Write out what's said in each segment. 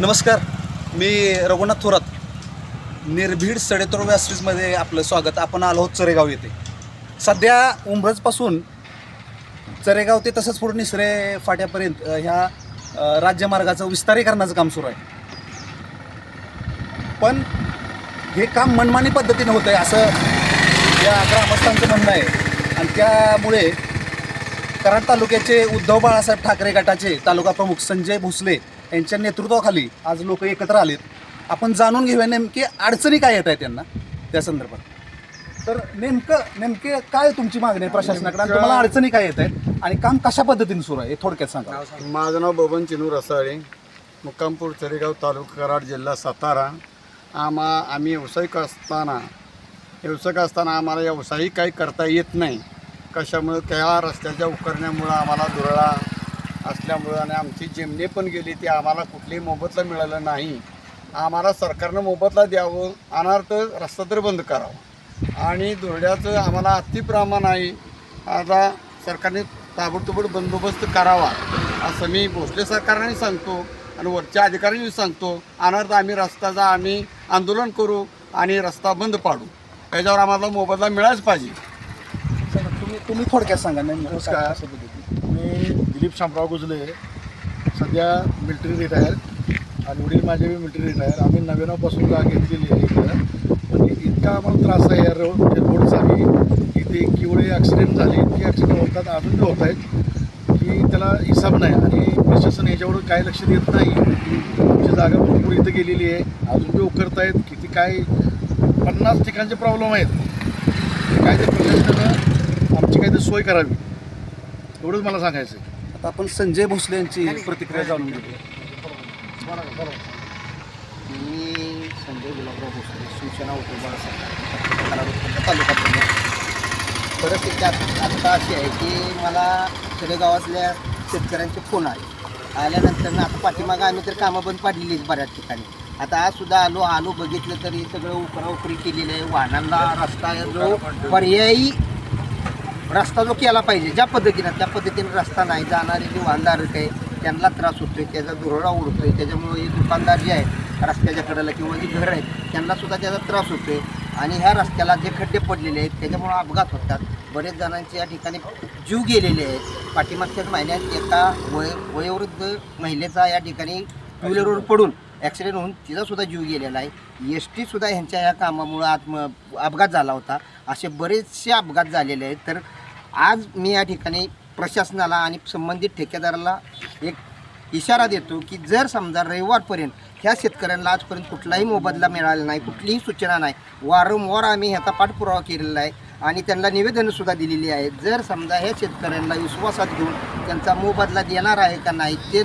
नमस्कार मी रघुनाथ थोरात. निर्भीड सडेतोड व्यासपीठमध्ये आपलं स्वागत. आपण आलो आहोत चरेगाव येथे. सध्या उंब्रजपासून चरेगाव ते तसंच पुढे निसरे फाट्यापर्यंत ह्या राज्यमार्गाचं विस्तारीकरणाचं काम सुरू आहे. पण हे काम मनमानी पद्धतीनं होतं आहे असं या ग्रामस्थांचं म्हणणं आहे. आणि त्यामुळे कराड तालुक्याचे उद्धव बाळासाहेब ठाकरे गटाचे तालुका प्रमुख संजय भोसले यांच्या नेतृत्वाखाली आज लोक एकत्र आलेत. आपण जाणून घेऊया नेमकी अडचणी काय येत आहेत त्यांना त्या संदर्भात. तर नेमकं नेमके काय तुमची मागणी आहे प्रशासनाकडे? आणि तुम्हाला अडचणी काय येत आहेत? आणि काम कशा पद्धतीने सुरू आहे? हे थोडक्यात सांगा. माझं नाव बबन चिनू रसाळे. मुक्कामपूर चरेगाव तालुका कराड जिल्हा सातारा. आम्हा आम्ही व्यावसायिक असताना व्यावसायिक असताना आम्हाला व्यवसायिक काही करता येत नाही. कशामुळं? त्या रस्त्याच्या उकरण्यामुळं आम्हाला दुरळा असल्यामुळं आणि आमची जिमणे पण गेली ती आम्हाला कुठलीही मोबदला मिळालं नाही. आम्हाला सरकारनं मोबदला द्यावं अनार्थ रस्ता तर बंद करावा. आणि दुरड्याचं आम्हाला अतिप्रमाण आहे. आता सरकारने ताबडतोबड बंदोबस्त करावा असं मी भोसले सरकारने सांगतो आणि वरच्या अधिकाऱ्यांनी सांगतो. अनार्थ आम्ही रस्त्याचा आम्ही आंदोलन करू आणि रस्ता बंद पाडू. याच्यावर आम्हाला मोबदला मिळालाच पाहिजे. तुम्ही थोडक्यात सांगा नेमकं नमस्कार. पद्धतीने. मी दिलीप शामराव गुजले. सध्या मिलिटरी रिटायर आणि वडील माझे बी मिलिटरी रिटायर आम्ही नव्याण्णवपासून जागा घेतलेली आहे इथं. पण इतका आम्हाला त्रास आहे या रोड म्हणजे रोडचा बी. इथे केवढे ॲक्सिडेंट झाले इतके ॲक्सिडेंट होतात अजून बी होत आहेत की त्याला हिसाब नाही. आणि प्रशासन याच्यावर काय लक्ष देत नाही. आमची जागा भरपूर इथं गेलेली आहे. अजून बी उकरत आहेत किती काय पन्नास ठिकाणचे प्रॉब्लेम आहेत. काय ते प्रशासनानं आमची काहीतरी सोय करावी. एवढंच मला सांगायचं आहे आता आपण संजय भोसले यांची प्रतिक्रिया जाणून घेऊया. मी संजय गुलाबराव भोसले शिवसेना बाळासाहेब कराड तालुका प्रमुख परिस्थिती आत- आता अशी आहे की मला खेडेगावातल्या शेतकऱ्यांचे फोन आले. आल्यानंतर ना आता पाठीमागं आम्ही तर कामं बंद पाडलेलीच बऱ्याच ठिकाणी. आता आज सुद्धा आलो आलो बघितलं तर सगळं उकरा उकरी केलेलं आहे. वाहनांना रस्ता जो पर्यायी रस्ता जो केला पाहिजे ज्या पद्धतीनं त्या पद्धतीने रस्ता नाही जाणारे जे वाहनधारक आहे त्यांना त्रास होतोय त्याचा दुरडा उडतोय त्याच्यामुळे हे दुकानदार जे आहेत रस्त्याच्या कडेला किंवा जे घर आहेत त्यांना सुद्धा त्याचा त्रास होतोय. आणि ह्या रस्त्याला जे खड्डे पडलेले आहेत त्याच्यामुळे अपघात होतात. बरेच जणांचे या ठिकाणी जीव गेलेले आहेत. पाठीमागच्याच महिन्यात एका वय वयोवृद्ध महिलेचा या ठिकाणी टू व्हीलरवर पडून ॲक्सिडेंट होऊन तिचासुद्धा जीव गेलेला आहे. एस टीसुद्धा ह्यांच्या ह्या कामामुळं आत्म अपघात झाला होता. असे बरेचसे अपघात झालेले आहेत. तर आज मी या ठिकाणी प्रशासनाला आणि संबंधित ठेकेदाराला एक इशारा देतो की जर समजा रविवारपर्यंत ह्या शेतकऱ्यांना आजपर्यंत कुठलाही मोबदला मिळाला नाही कुठलीही सूचना नाही वारंवार आम्ही ह्याचा पाठपुरावा केलेला आहे. आणि त्यांना निवेदनंसुद्धा दिलेली आहेत जर समजा ह्या शेतकऱ्यांना विश्वासात घेऊन त्यांचा मोबदला देणार आहे का नाही ते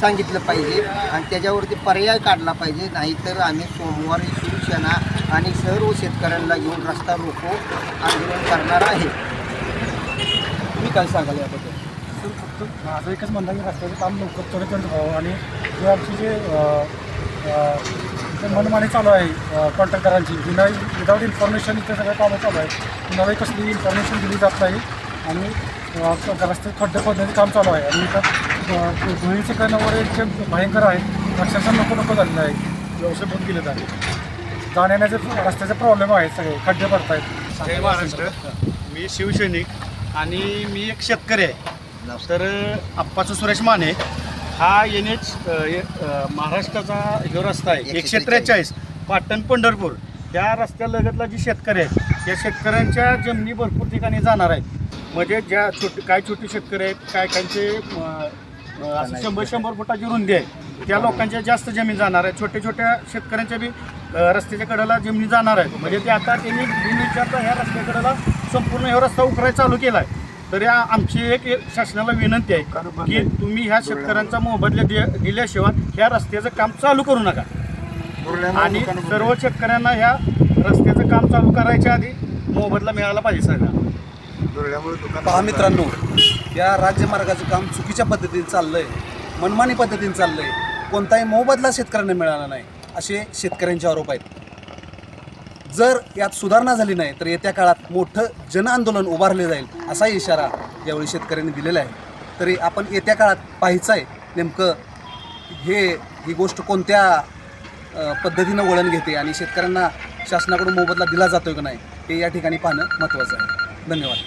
सांगितलं पाहिजे आणि त्याच्यावरती पर्याय काढला पाहिजे. नाहीतर आम्ही सोमवारी शिवसेना आणि सर्व शेतकऱ्यांना घेऊन रस्ता रोको आंदोलन करणार आहे. तुम्ही काय सांगाल याबद्दल? सर फक्त माझं एकच म्हणणं की रस्त्याचं काम लवकर त्वरित व्हावं आणि जे आमचे जे मनमानी चालू आहे कॉन्ट्रॅक्टरांची विना विदाऊट इन्फॉर्मेशन इथे सगळं कामं चालू आहे. कुणालाही कसली इन्फॉर्मेशन दिली जात नाही आणि रस्ते खड्डे खोदण्याचं काम चालू आहे. आणि इथं धुळीचे कण वगैरे इतके भयंकर आहे अक्षरशः नको नको झालेलं आहे. व्यवसाय बंद केले जाते जाण्याचे रस्त्याचे प्रॉब्लेम आहेत सगळे. खड्डे पडत आहेत जय महाराष्ट्र. मी शिवसैनिक आणि मी एक शेतकरी आहे. तर आप्पाचं सुरेश माने हा एन एच महाराष्ट्राचा जो रस्ता आहे एकशे त्रेचाळीस. पाटण पंढरपूर त्या रस्त्यालगतला जी शेतकरी आहेत त्या शेतकऱ्यांच्या जमिनी भरपूर ठिकाणी जाणार आहेत. म्हणजे ज्या छोटे काय छोटे शेतकरी आहेत काय काहींचे असं शंभर शंभर फुटाची रुंदी आहे त्या लोकांच्या जास्त जमीन जाणार आहे छोट्या छोट्या शेतकऱ्यांच्या बी रस्त्याच्या कडेला जमिनी जाणार आहेत. म्हणजे ते आता त्यांनी बिनविचारता ह्या रस्त्या कडेला संपूर्ण ह्या रस्ता उकरायला चालू केला आहे तर या आमची एक शासनाला विनंती आहे की तुम्ही ह्या शेतकऱ्यांचा मोबदला दि दिल्याशिवाय ह्या रस्त्याचं काम चालू करू नका. आणि सर्व शेतकऱ्यांना ह्या रस्त्याचं काम चालू करायच्या आधी मोबदला मिळाला पाहिजे सगळ्यांना पहा मित्रांनो या राज्यमार्गाचं काम चुकीच्या पद्धतीने चाललंय मनमानी पद्धतीने चाललंय. कोणताही मोबदला शेतकऱ्यांना मिळाला नाही असे शेतकऱ्यांचे आरोप आहेत. जर यात सुधारणा झाली नाही तर येत्या काळात मोठं जनआंदोलन उभारले जाईल असा इशारा यावेळी शेतकऱ्यांनी दिलेला आहे. तरी आपण येत्या काळात पाहायचं आहे नेमकं हे ही गोष्ट कोणत्या पद्धतीनं वळण घेते आणि शेतकऱ्यांना शासनाकडून मोबदला दिला जातोय का नाही हे या ठिकाणी पाहणं महत्त्वाचं आहे. धन्यवाद.